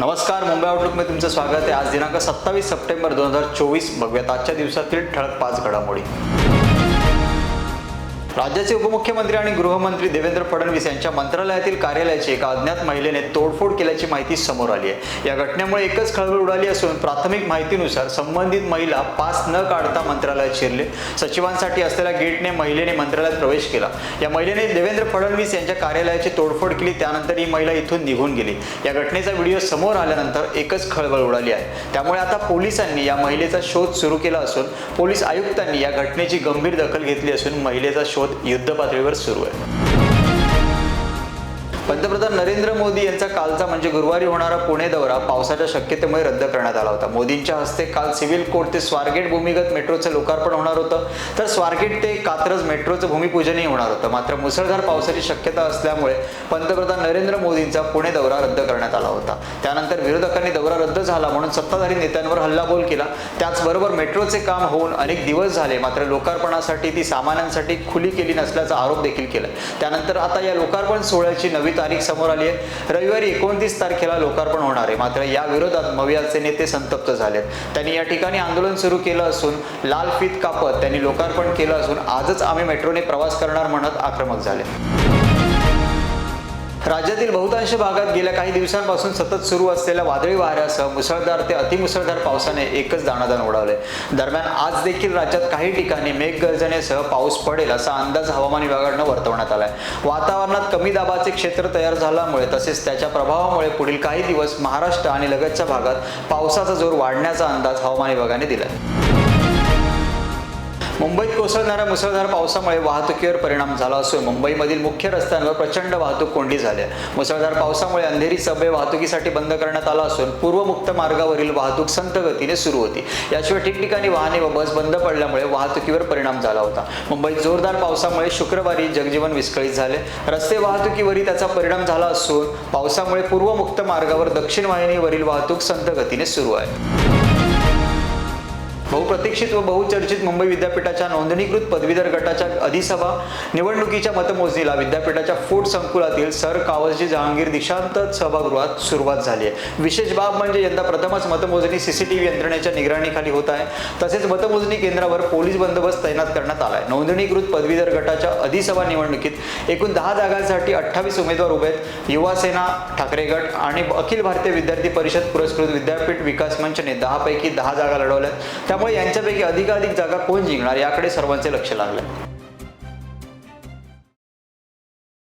नमस्कार मुंबई आउटलुकमध्ये तुमचं स्वागत आहे. आज दिनांक सत्तावीस सप्टेंबर दोन हजार चोवीस. बघूयात आजच्या दिवसातील ठळक पाच घडामोडी. राज्याचे उपमुख्यमंत्री आणि गृहमंत्री देवेंद्र फडणवीस यांच्या मंत्रालयातील कार्यालयाची एका अज्ञात महिलेने तोडफोड केल्याची माहिती समोर आली आहे. या घटनेमुळे एकच खळबळ उडाली असून प्राथमिक माहितीनुसार संबंधित महिला पास न काढता मंत्रालयात शिरले. सचिवांसाठी असलेल्या गेटने महिलेने मंत्रालयात प्रवेश केला. या महिलेने देवेंद्र फडणवीस यांच्या कार्यालयाची तोडफोड केली त्यानंतर ही महिला इथून निघून गेली. या घटनेचा व्हिडिओ समोर आल्यानंतर एकच खळबळ उडाली आहे. त्यामुळे आता पोलिसांनी या महिलेचा शोध सुरू केला असून पोलीस आयुक्तांनी या घटनेची गंभीर दखल घेतली असून महिलेचा शोध युद्ध पातळीवर सुरू आहे. पंतप्रधान नरेंद्र मोदी यांचा कालचा म्हणजे गुरुवारी होणारा पुणे दौरा पावसाच्या शक्यतेमुळे रद्द करण्यात आला होता. मोदींच्या हस्ते काल सिव्हिल कोर्ट ते स्वारगेट भूमिगत मेट्रोचं लोकार्पण होणार होतं. तर स्वारगेट ते कात्रज मेट्रोचं भूमिपूजनही होणार होतं. मात्र मुसळधार पावसाची शक्यता असल्यामुळे पंतप्रधान नरेंद्र मोदींचा पुणे दौरा रद्द करण्यात आला होता. त्यानंतर विरोधकांनी दौरा रद्द झाला म्हणून सत्ताधारी नेत्यांवर हल्लाबोल केला. त्याचबरोबर मेट्रोचे काम होऊन अनेक दिवस झाले मात्र लोकार्पणासाठी ती सामान्यांसाठी खुली केली नसल्याचा आरोप देखील केला. त्यानंतर आता या लोकार्पण सोहळ्याची नवी तारीख समोर आली आहे. रविवारी एकोणतीस तारखेला लोकार्पण होणार आहे. मात्र या विरोधात मवियाचे नेते संतप्त झालेत. त्यांनी या ठिकाणी आंदोलन सुरू केलं असून लाल फीत कापत त्यांनी लोकार्पण केलं असून आजच आम्ही मेट्रोने प्रवास करणार म्हणत आक्रमक झाले. राज्यातील बहुतांश भागात गेल्या काही दिवसांपासून सतत सुरू असलेल्या वादळी वाऱ्यासह मुसळधार ते अतिमुसळधार पावसाने एकच दाणादाण उडावले दरम्यान आज देखील राज्यात काही ठिकाणी मेघगर्जनेसह पाऊस पडेल असा अंदाज हवामान विभागानं वर्तवण्यात आलाय. वातावरणात कमी दाबाचे क्षेत्र तयार झाल्यामुळे तसेच त्याच्या प्रभावामुळे पुढील काही दिवस महाराष्ट्र आणि लगतच्या भागात पावसाचा जोर वाढण्याचा अंदाज हवामान विभागाने दिलाय. मुंबईत कोसळणाऱ्या मुसळधार पावसामुळे वाहतुकीवर परिणाम झाला असून मुंबईमधील मुख्य रस्त्यांवर प्रचंड वाहतूक कोंडी झाली आहे. मुसळधार पावसामुळे अंधेरी सबवे वाहतुकीसाठी बंद करण्यात आला असून पूर्वमुक्त मार्गावरील वाहतूक संत गतीने सुरू होती. याशिवाय ठिकठिकाणी वाहने व बस बंद पडल्यामुळे वाहतुकीवर परिणाम झाला होता. मुंबईत जोरदार पावसामुळे शुक्रवारी जगजीवन विस्कळीत झाले. रस्ते वाहतुकीवरही त्याचा परिणाम झाला असून पावसामुळे पूर्वमुक्त मार्गावर दक्षिण वाहिनीवरील वाहतूक संथ गतीने सुरू आहे. बहुप्रतीक्षित व बहुचर्चित मुंबई विद्यापीठाच्या नोंदणीकृत पदवीधर गटाच्या अधिसभा निवडणुकीच्या मतमोजणीला विद्यापीठाच्या फूड संकुलातील सर कावसजी जहांगीर दिशांत सभागृहात सुरुवात झाली आहे. विशेष बाब म्हणजे यंदा प्रथमच मतमोजणी सीसीटीव्ही यंत्रणेच्या निगराणीखाली होत आहे. तसेच मतमोजणी केंद्रावर पोलीस बंदोबस्त तैनात करण्यात आला आहे नोंदणीकृत पदवीधर गटाच्या अधिसभा निवडणुकीत एकूण दहा जागांसाठी अठ्ठावीस उमेदवार उभे आहेत. युवासेना ठाकरे गट आणि अखिल भारतीय विद्यार्थी परिषद पुरस्कृत विद्यापीठ विकास मंचने दहापैकी दहा जागा लढवल्या आहेत त्यामुळे यांच्यापैकी अधिकाधिक जागा कोण जिंकणार याकडे सर्वांचे लक्ष लागले